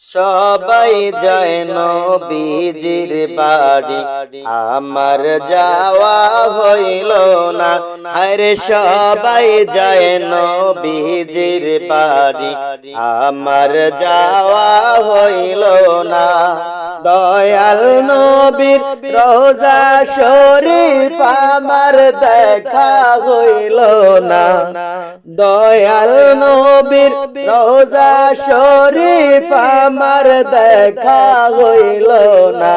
সবাই যায় নবীজির বাড়ি। আমার যাওয়া হইল না। আরে সবাই যায় নবীজির বাড়ি। আমার যাওয়া হইল না। দয়াল নবীর রোজা শরীফ আমার দেখা হইল না। দয়াল নবীর রোজা শরীফ আমার দেখা হইল না।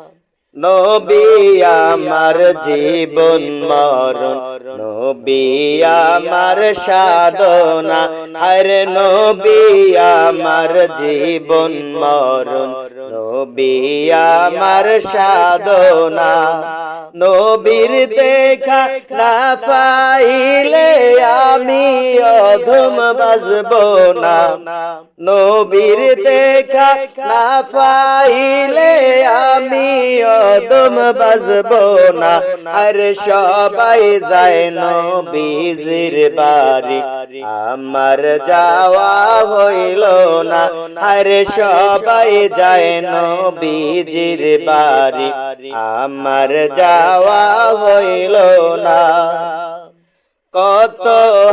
নবী আমার জীবন মরণ, নবী আমার সাধনা হর নবী আমার জীবন মরণ, নবী আমার সাধনা। নবীর দেখা না পাইলে আমি অধম বাজব না। নবীর দেখা না পাইলে আমি অদম বাজব না। আর সবাই যায় নবীজির বাড়ি। আমার যাওয়া হইল না। আর সবাই যায় নবীজির বাড়ি। আমার যাওয়া হইল না। কত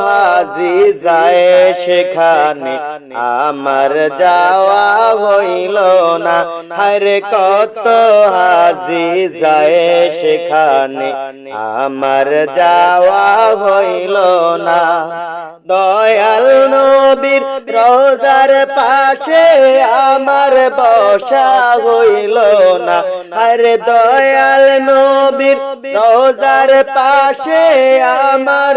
হাজি যায় সেখানে আমার যাওয়া হইল না। হরে কত হাজি যায় সেখানে আমার যাওয়া হইল না। দয়াল নবীর রোজার পাশে আমার বসা হইল না। হরে দয়াল নবীর রোজার পাশে আমার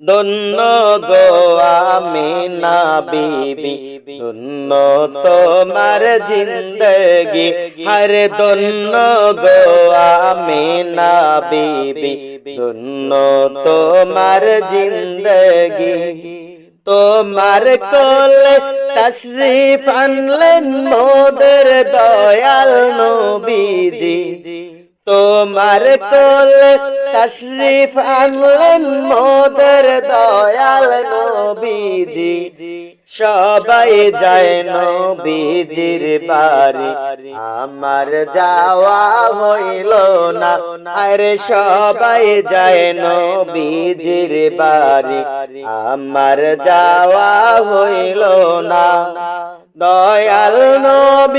দন্য গো আমি না বিবি দন্য তোমার জিন্দগি হরে দন্য গো আমি না বিবি দন্য তোমার জিন্দগি তোমার কোলে তশরিফ আনলেন মোদের দয়াল নবীজি। তোমার কোলে তশরিফ আনলেন মোদের দয়াল নবীজি। সবাই যায় নবীজির বাড়ি। আমার যাওয়া হইল না, আরে সবাই যায় নবীজির বাড়ি। আমার যাওয়া হইল না, দয়াল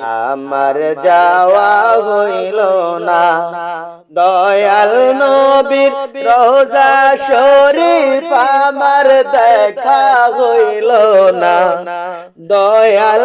আমার যাওয়া হইল না। দয়াল নবীর রোজা শরীফ আমার দেখা হইল না। দয়াল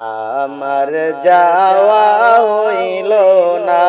আমার যাওয়া হইল না।